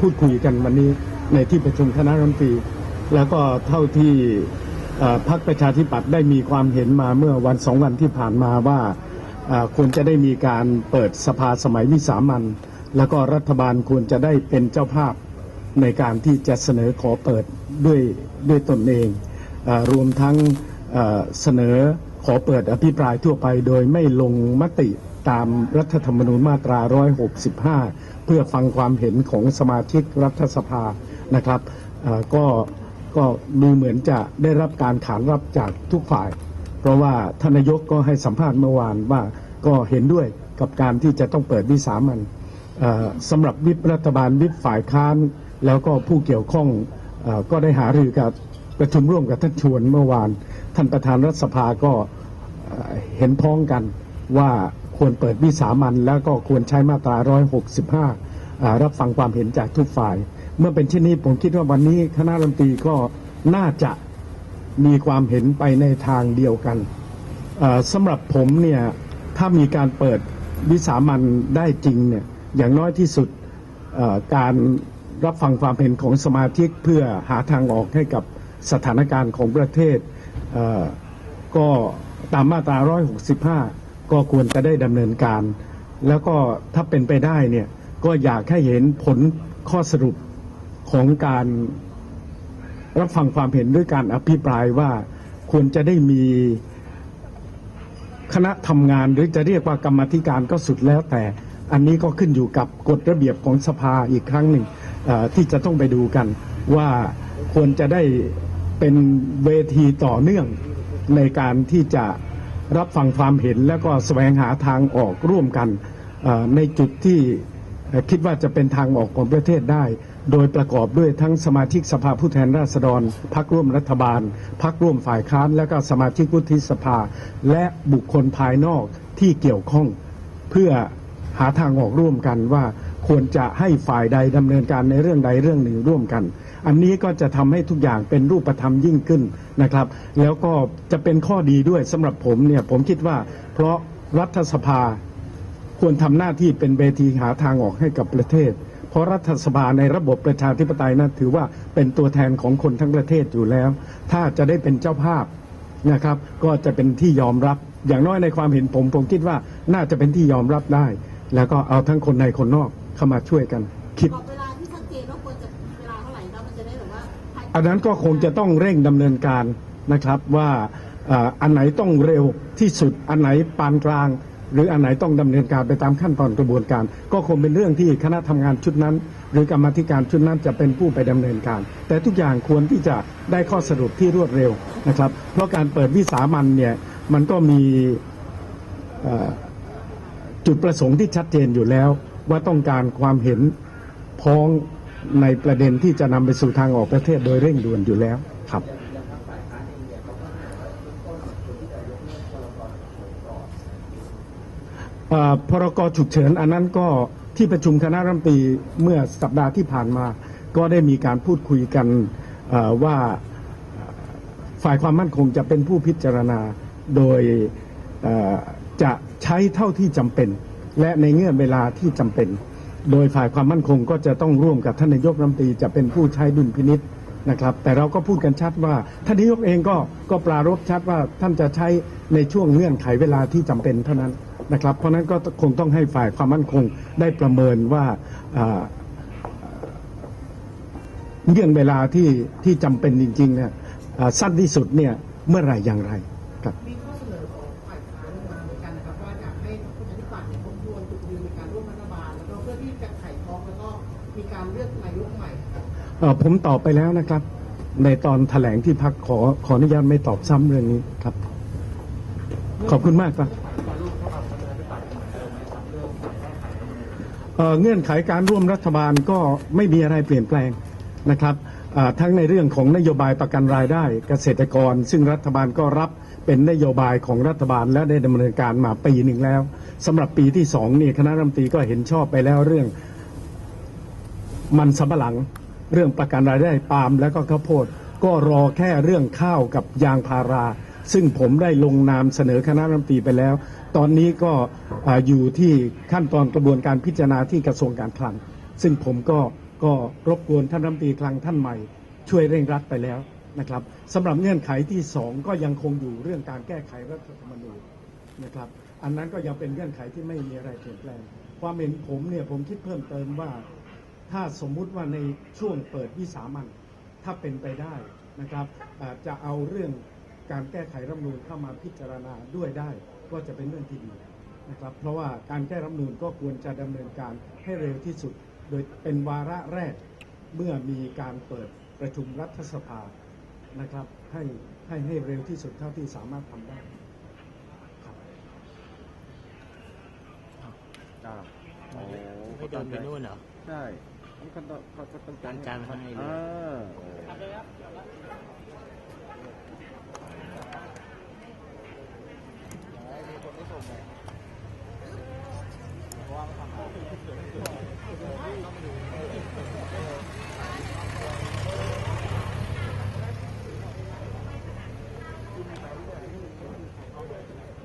พูดคุยกันวันนี้ในที่ประชุมคณะรัฐมนตรี แล้วก็เท่าที่พรรคประชาธิปัตย์ได้มีความเห็นมาเมื่อวันสองวันที่ผ่านมาว่าควรจะได้มีการเปิดสภาสมัยวิสามันแล้วก็รัฐบาลควรจะได้เป็นเจ้าภาพในการที่จะเสนอขอเปิดด้วยด้วยตนเองอรวมทั้งเสนอขอเปิดอภิปรายทั่วไปโดยไม่ลงมติ ตามรัฐธรรมนูญมาตรา 165 เพื่อฟังความเห็นของสมาชิกรัฐสภานะครับก็ก็ดูเหมือนจะได้รับการขานรับจากทุกฝ่าย เพราะว่าทานายกก็ให้สัมภาษณ์เมื่อวานว่าก็เห็นด้วยกับการที่จะต้องเปิดวิสามันสำหรับวิปรัฐบาลวิปฝ่ายค้าน แล้วก็ผู้เกี่ยวข้องอก็ได้หารือกับประชุมร่วมกับท่านชวนเมื่อวาน ท่านประธานรัฐสภาก็เห็นพ้องกันว่า ควรเปิดวิสามันแล้วก็ควรใช้มาตรา 165 รับฟังความเห็นจากทุกฝ่าย เมื่อเป็นเช่นนี้ผมคิดว่าวันนี้คณะรัฐมนตรีก็น่าจะมีความเห็นไปในทางเดียวกันสำหรับผมเนี่ยถ้ามีการเปิดวิสามันได้จริงเนี่ยอย่างน้อยที่สุดการรับฟังความเห็นของสมาชิกเพื่อหาทางออกให้กับสถานการณ์ของประเทศก็ตามมาตรา 165 ก็ควรจะได้ดำเนินการ แล้วก็ถ้าเป็นไปได้เนี่ยก็อยากให้เห็นผลข้อสรุปของการรับฟังความเห็นด้วยการอภิปรายว่าควรจะได้มีคณะทำงานหรือจะเรียกว่ากรรมธิการก็สุดแล้วแต่อันนี้ก็ขึ้นอยู่กับกฎระเบียบของสภาอีกครั้งหนึ่งที่จะต้องไปดูกัน ว่าควรจะได้เป็นเวทีต่อเนื่องในการที่จะ รับฟังความเห็นแล้วก็แสวงหาทางออกร่วมกันในจุดที่คิดว่าจะเป็นทางออกของประเทศได้ โดยประกอบด้วยทั้งสมาชิกสภาผู้แทนราษฎรพักร่วมรัฐบาลพักร่วมฝ่ายค้าน และก็สมาชิกวุฒิสภา และบุคคลภายนอกที่เกี่ยวข้อง เพื่อหาทางออกร่วมกันว่าควรจะให้ฝ่ายใดดำเนินการในเรื่องใดเรื่องหนึ่งร่วมกัน อันนี้ก็จะทำให้ทุกอย่างเป็นรูปธรรมยิ่งขึ้นนะครับ แล้วก็จะเป็นข้อดีด้วยสำหรับผมเนี่ยผมคิดว่า เพราะรัฐสภาควรทำหน้าที่เป็นเวทีหาทางออกให้กับประเทศ เพราะรัฐสภาในระบบประชาธิปไตยนั้นถือว่าเป็นตัวแทนของคนทั้งประเทศอยู่แล้ว ถ้าจะได้เป็นเจ้าภาพนะครับ ก็จะเป็นที่ยอมรับ อย่างน้อยในความเห็นผมผมคิดว่าน่าจะเป็นที่ยอมรับได้ แล้วก็เอาทั้งคนในคนนอกเข้ามาช่วยกันคิด อันนั้นก็คงจะต้องเร่งดำเนินการนะครับว่าอันไหนต้องเร็วที่สุดอันไหนปานกลาง หรืออันไหนต้องดำเนินการไปตามขั้นตอนกระบวนการ ก็คงเป็นเรื่องที่คณะทำงานชุดนั้น หรือกรรมธิการชุดนั้นจะเป็นผู้ไปดำเนินการ แต่ทุกอย่างควรที่จะได้ข้อสรุปที่รวดเร็วนะครับ เพราะการเปิดวิสามันเนี่ยมันก็มีจุดประสงค์ที่ชัดเจนอยู่แล้ว ว่าต้องการความเห็นพ้อง ในประเด็นที่จะนำไปสู่ทางออกประเทศโดยเร่งด่วนอยู่แล้วครับ พรกฉุกเฉินอันนั้นก็ที่ประชุมคณะรัฐมนตรีเมื่อสัปดาห์ที่ผ่านมา ก็ได้มีการพูดคุยกันว่าฝ่ายความมั่นคงจะเป็นผู้พิจารณาโดยจะใช้เท่าที่จำเป็น และในเงื่อนเวลาที่จำเป็น โดยฝ่ายความมั่นคงก็จะต้องร่วมกับท่านนายกรัฐมนตรีจะเป็นผู้ใช้ดุลพินิษนะครับ แต่เราก็พูดกันชัดว่าท่านนายกเองก็ก็ปรารภชัดว่าท่านจะใช้ในช่วงเงื่อนไขเวลาที่จำเป็นเท่านั้นนะครับ เพราะฉะนั้นก็คงต้องให้ฝ่ายความมั่นคงได้ประเมินว่าเงื่อนเวลาที่ที่จำเป็นจริงๆเนี่ยอ่าสั้นที่สุดเนี่ยเมื่อไหร่อย่างไรครับ ไขท้องแล้วก็มีการเลือกนายกใหม่ผมตอบไปแล้วนะครับ ในตอนแถลงที่พักขอขออนุญาตไม่ตอบซ้ำเรื่องนี้ครับ ขอบคุณมากครับเเงื่อนไขการร่วมรัฐบาลก็ไม่มีอะไรเปลี่ยนแปลงนะครับทั้งในเรื่องของนโยบายประกันรายได้เกษตรกร ซึ่งรัฐบาลก็รับเป็นนโยบายของรัฐบาลและได้ดำเนินการมาปีหนึ่งแล้วสำหรับปีที่สองนี่คณะรัฐมนตรีก็เห็นชอบไปแล้วเรื่อง มันสำปะหลังเรื่องประกันรายได้ปาล์มแล้วก็ข้าวโพด ก็รอแค่เรื่องข้าวกับยางพารา ซึ่งผมได้ลงนามเสนอคณะรัฐมนตรีไปแล้ว ตอนนี้ก็ออยู่ที่ขั้นตอนกระบวนการพิจารณาที่กระทรวงการคลัง ซึ่งผมก็ก็รบกวนท่านรัฐมนตรีคลังท่านใหม่ ช่วยเร่งรัดไปแล้วนะครับสำหรับเงื่อนไขที่สองก็ยังคงอยู่เรื่องการแก้ไขรัฐธรรมนูญนะครับ อันนั้นก็ยังเป็นเงื่อนไขที่ไม่มีอะไรเปลี่ยนแปลง ความเห็นผมเนี่ยผมคิดเพิ่มเติมว่า ถ้าสมมุติว่าในช่วงเปิดวิสามันถ้าเป็นไปได้นะครับจะเอาเรื่องการแก้ไขรัฐมนูญเข้ามาพิจารณาด้วยได้ก็จะเป็นเรื่องที่ดีนะครับเพราะว่าการแก้รัฐมนูญก็ควรจะดำเนินการให้เร็วที่สุด โดยเป็นวาระแรกเมื่อมีการเปิดประชุมรัฐสภานะครับให้ให้ให้เร็วที่สุดเท่าที่สามารถทำได้ครับอ่าโอ้ไม่เดินไปนู่นเหรอ ใช่ เขาต้องเขาเขาต้องตั้งใจมาให้เลยอ่าโอ้เ